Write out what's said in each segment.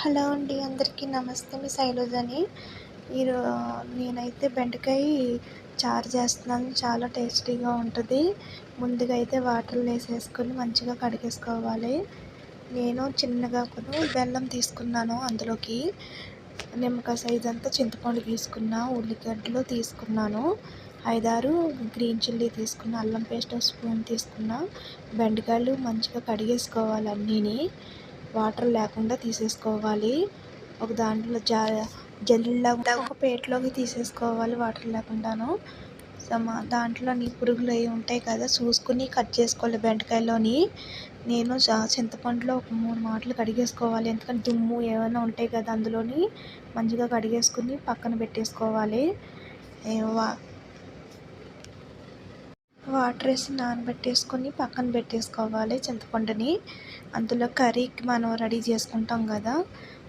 Hello అండి అందరికీ నమస్తే. మీ శైలజని. మీరు నేనైతే బెండకాయ చారు చేస్తున్నాను. చాలా టేస్టీగా ఉంటుంది. ముందుగా అయితే వాటర్లో వేసేసుకొని మంచిగా కడిగేసుకోవాలి. నేను చిన్నగా కొన్ని బెల్లం తీసుకున్నాను అందులోకి. నిమ్మకాయ సైజ్ అంతా చింతపండు తీసుకున్న ఉల్లిగడ్డలు తీసుకున్నాను. ఐదారు గ్రీన్ చిల్లీ తీసుకున్న అల్లం పేస్ట్ స్పూన్ తీసుకున్న బెండకాయలు మంచిగా కడిగేసుకోవాలి అన్నీని. వాటర్ లేకుండా తీసేసుకోవాలి. ఒక దాంట్లో జా జల్లిలా ఒక ప్లేట్లోకి తీసేసుకోవాలి వాటర్ లేకుండాను. సమా దాంట్లో నీ పురుగులు అవి ఉంటాయి కదా చూసుకుని కట్ చేసుకోవాలి బెండకాయలోని. నేను చింతపండులో ఒక మూడు మాటలు కడిగేసుకోవాలి. ఎందుకంటే దుమ్ము ఏమైనా ఉంటాయి కదా అందులోని మంచిగా కడిగేసుకుని పక్కన పెట్టేసుకోవాలి. వాటర్ వేసి నానబెట్టేసుకొని పక్కన పెట్టేసుకోవాలి చింతపండుని. అందులో కర్రీకి మనం రెడీ చేసుకుంటాం కదా.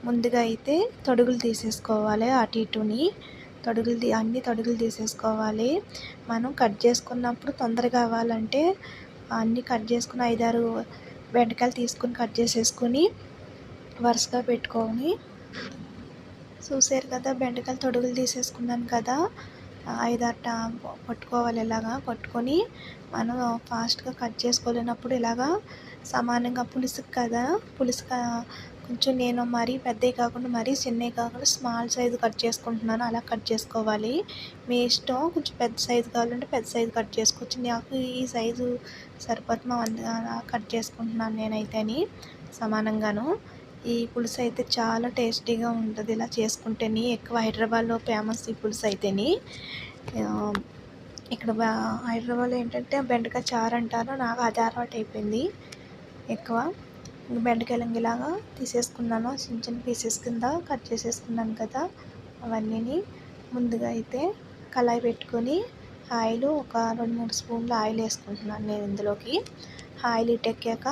ముందుగా అయితే తొడుగులు తీసేసుకోవాలి అటు ఇటుని. తొడుగులు అన్ని తొడుగులు తీసేసుకోవాలి. మనం కట్ చేసుకున్నప్పుడు తొందరగా అవ్వాలంటే అన్నీ కట్ చేసుకుని ఐదారు బెండకాయలు తీసుకుని కట్ చేసేసుకొని వరుసగా పెట్టుకొని. చూసారు కదా బెండకాయలు తొడుగులు తీసేసుకున్నాను కదా. ఐదారు పట్టుకోవాలి ఇలాగా పట్టుకొని మనం ఫాస్ట్గా కట్ చేసుకోలేనప్పుడు ఇలాగా సమానంగా పులుసు కదా? పులుసు కొంచెం నేను మరీ పెద్దవి కాకుండా మరీ చిన్నవి కాకుండా స్మాల్ సైజు కట్ చేసుకుంటున్నాను. అలా కట్ చేసుకోవాలి. మీ ఇష్టం కొంచెం పెద్ద సైజు కావాలంటే పెద్ద సైజు కట్ చేసుకోవచ్చు. నాకు ఈ సైజు సరిపోతుంది కట్ చేసుకుంటున్నాను నేనైతేని సమానంగాను. ఈ పులుసు అయితే చాలా టేస్టీగా ఉంటుంది. ఇలా చేసుకుంటేనే ఎక్కువ హైదరాబాద్లో ఫేమస్ ఈ పులుసు అయితేని ఇక్కడ హైదరాబాద్లో ఏంటంటే బెండకాయ చారు అంటారు. నాకు అది అలవాటు అయిపోయింది ఎక్కువ. బెండకాయలు ఇలాగా తీసేసుకున్నాను. చిన్న చిన్న పీసెస్ కింద కట్ చేసేసుకున్నాను కదా అవన్నీని. ముందుగా అయితే కళాయి పెట్టుకొని ఆయిల్ ఒక రెండు మూడు స్పూన్లు ఆయిల్ వేసుకుంటున్నాను నేను ఇందులోకి. ఆయిల్ ఇటెక్కాక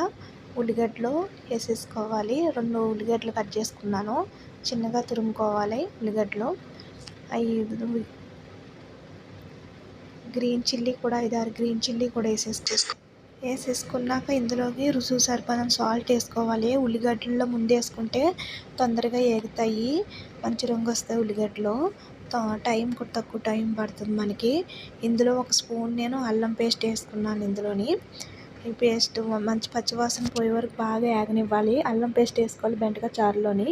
ఉల్లిగడ్డలు వేసేసుకోవాలి. రెండు ఉల్లిగడ్డలు కట్ చేసుకున్నాను. చిన్నగా తురుముకోవాలి ఉల్లిగడ్డలు. అవి గ్రీన్ చిల్లీ కూడా ఐదారు గ్రీన్ చిల్లీ కూడా వేసేసుకో వేసేసుకున్నాక ఇందులోకి రుసు సరిపడం సాల్ట్ వేసుకోవాలి. ఉల్లిగడ్డల్లో ముందు వేసుకుంటే తొందరగా ఏగుతాయి. మంచి రంగు వస్తాయి ఉల్లిగడ్డలు. టైం కూడా తక్కువ టైం పడుతుంది మనకి. ఇందులో ఒక స్పూన్ నేను అల్లం పేస్ట్ వేసుకున్నాను ఇందులోని. ఈ పేస్ట్ మంచి పచ్చివాసన పోయే వరకు బాగా యాగనివ్వాలి అల్లం పేస్ట్ వేసుకోవాలి బెండకాయ చారులోని.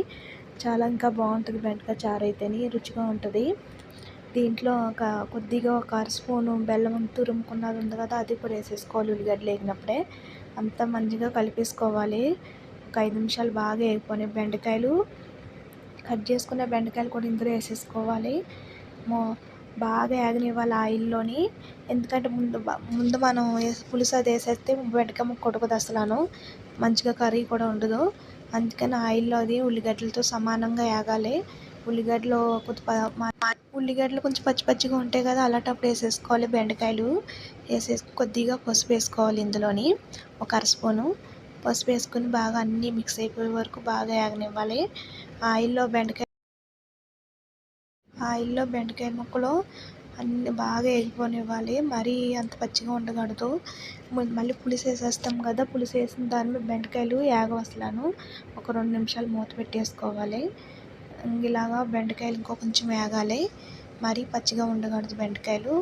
చాలా ఇంకా బాగుంటుంది బెండకాయ చారు అయితేని రుచిగా ఉంటుంది. దీంట్లో ఒక కొద్దిగా ఒక అర స్పూను బెల్లం తురుముకున్నది ఉంది కదా అది కూడా వేసేసుకోవాలి ఉల్లిగడ్డలు వేగినప్పుడే. అంతా మంచిగా కలిపేసుకోవాలి. ఒక ఐదు నిమిషాలు బాగా వేగిపోయినాయి బెండకాయలు. కట్ చేసుకున్న బెండకాయలు కూడా ఇందులో వేసేసుకోవాలి. మో బాగా యాగనివ్వాలి ఆయిల్లోని ఎందుకంటే ముందు ముందు మనం పులుసు అది వేసేస్తే బెండకాయ ముక్క అసలు మంచిగా కర్రీ కూడా ఉండదు. అందుకని ఆయిల్లో అది ఉల్లిగడ్డలతో సమానంగా వేగాలి ఉల్లిగడ్డలు ఉల్లిగడ్డలు కొంచెం పచ్చి పచ్చిగా ఉంటాయి కదా అలాంటప్పుడు వేసేసుకోవాలి బెండకాయలు. వేసేసి కొద్దిగా పసుపు వేసుకోవాలి ఇందులోని. ఒక అర స్పూను. పసుపు వేసుకుని బాగా అన్నీ మిక్స్ అయిపోయే వరకు బాగా వేగనివ్వాలి ఆయిల్లో బెండకాయ ఆయిల్లో బెండకాయ ముక్కలు అన్ని బాగా వేగిపోనివ్వాలి మరీ అంత పచ్చిగా ఉండకూడదు. మళ్ళీ పులుసు వేసేస్తాం కదా పులుసు వేసిన దానిలో బెండకాయలు వేగవసలాను ఒక రెండు నిమిషాలు మూత పెట్టేసుకోవాలి. ఇలాగా బెండకాయలు ఇంకో కొంచెం వేగాలి మరీ పచ్చిగా ఉండకూడదు బెండకాయలు.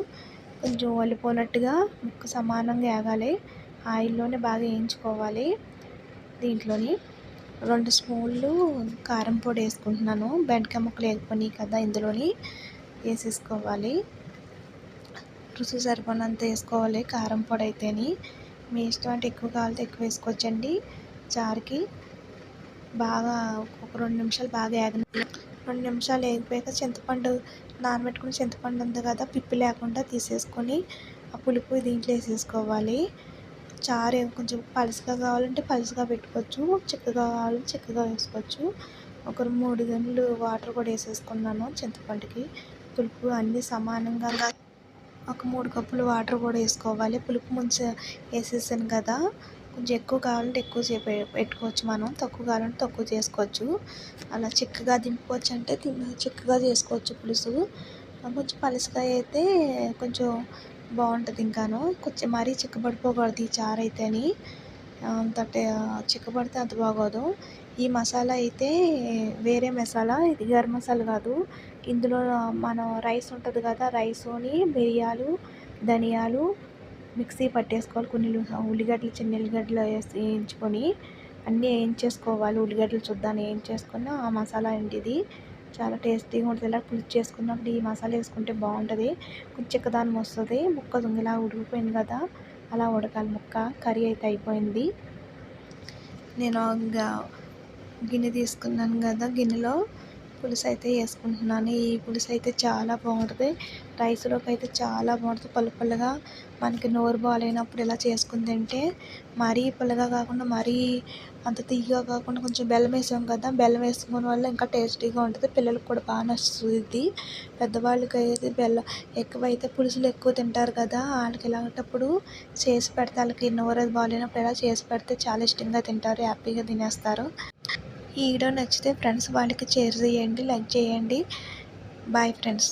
కొంచెం ఒలిపోనట్టుగా ముక్క సమానంగా వేగాలి ఆయిల్లోనే బాగా వేయించుకోవాలి దీంట్లోని. రెండు స్పూన్లు కారం పొడి వేసుకుంటున్నాను. బెండకాయ ముక్కలు వేగిపోయినాయి కదా ఇందులోని వేసేసుకోవాలి. రుచి సరిపడినంత వేసుకోవాలి. కారం పొడి అయితేని. మీ ఇష్టం అంటే ఎక్కువ కావాలంటే ఎక్కువ వేసుకోవచ్చండి. చారుకి బాగా ఒక రెండు నిమిషాలు బాగా వేగని రెండు నిమిషాలు వేగిపోయాక చింతపండు నానబెట్టుకుని చింతపండు ఉంది కదా పిప్పి లేకుండా తీసేసుకొని ఆ పులుపు దీంట్లో వేసేసుకోవాలి. చారు కొంచెం పలుచగా కావాలంటే పలుసుగా పెట్టుకోవచ్చు చిక్కగా కావాలంటే చిక్కగా వేసుకోవచ్చు. ఒక మూడు గంటలు వాటర్ కూడా వేసేసుకున్నాను చింతపండుకి. పులుపు అన్నీ సమానంగా ఒక మూడు కప్పులు వాటర్ కూడా వేసుకోవాలి. పులుపు ముంచి వేసేసాను కదా. కొంచెం ఎక్కువ కావాలంటే ఎక్కువ సేపు పెట్టుకోవచ్చు మనం. తక్కువ కావాలంటే తక్కువ చేసుకోవచ్చు. అలా చిక్కగా దింపుకోవచ్చు అంటే చిక్కగా చేసుకోవచ్చు పులుసు. కొంచెం పలుసుగా అయితే కొంచెం బాగుంటుంది ఇంకాను. కొంచెం మరీ చిక్కబడిపోకూడదు ఈ చారు అయితేని. అంత చిక్కబడితే అంత బాగోదు. ఈ మసాలా అయితే వేరే మసాలా ఇది గరం మసాలా కాదు. ఇందులో మనం రైస్ ఉంటుంది కదా రైస్ని మిరియాలు ధనియాలు మిక్సీ పట్టేసుకోవాలి. కొన్ని ఉల్లిగడ్డలు చిన్న ఉల్లిగడ్డలు వేసి వేయించుకొని అన్నీ వేయించేసుకోవాలి. ఉల్లిగడ్డలు చూద్దాన్ని వేయించేసుకున్న ఆ మసాలా ఏంటిది? చాలా టేస్టీగా ఉంటుంది. ఇలా పులుసు చేసుకున్నప్పుడు ఈ మసాలా వేసుకుంటే బాగుంటుంది. కొంచెం వస్తుంది. ముక్క ఇలా ఉడికిపోయింది కదా అలా ఉడకాలి. ముక్క కర్రీ అయితే అయిపోయింది. నేను ఇంకా గిన్నె తీసుకున్నాను కదా గిన్నెలో. పులుసు అయితే వేసుకుంటున్నాను ఈ పులుసు అయితే చాలా బాగుంటుంది రైస్లోకి అయితే చాలా బాగుంటుంది పలు పుల్లగా మనకి నోరు బాగాలేనప్పుడు ఇలా చేసుకుని తింటే మరీ పుల్లగా కాకుండా మరీ అంత తీయగా కాకుండా కొంచెం బెల్లం వేసాం కదా బెల్లం వేసుకోవడం వల్ల ఇంకా టేస్టీగా ఉంటుంది. పిల్లలకు కూడా బాగా నచ్చుతుంది ఇది పెద్దవాళ్ళకి అయితే బెల్లం ఎక్కువైతే పులుసులు ఎక్కువ తింటారు కదా వాళ్ళకి ఇలాంటప్పుడు చేసి పెడితే వాళ్ళకి నోరు బాగాలేనప్పుడు ఇలా చేసి పెడితే చాలా ఇష్టంగా తింటారు హ్యాపీగా తినేస్తారు. ఈ వీడియో నచ్చితే ఫ్రెండ్స్ వాళ్ళకి షేర్ చేయండి లైక్ చేయండి. Bye friends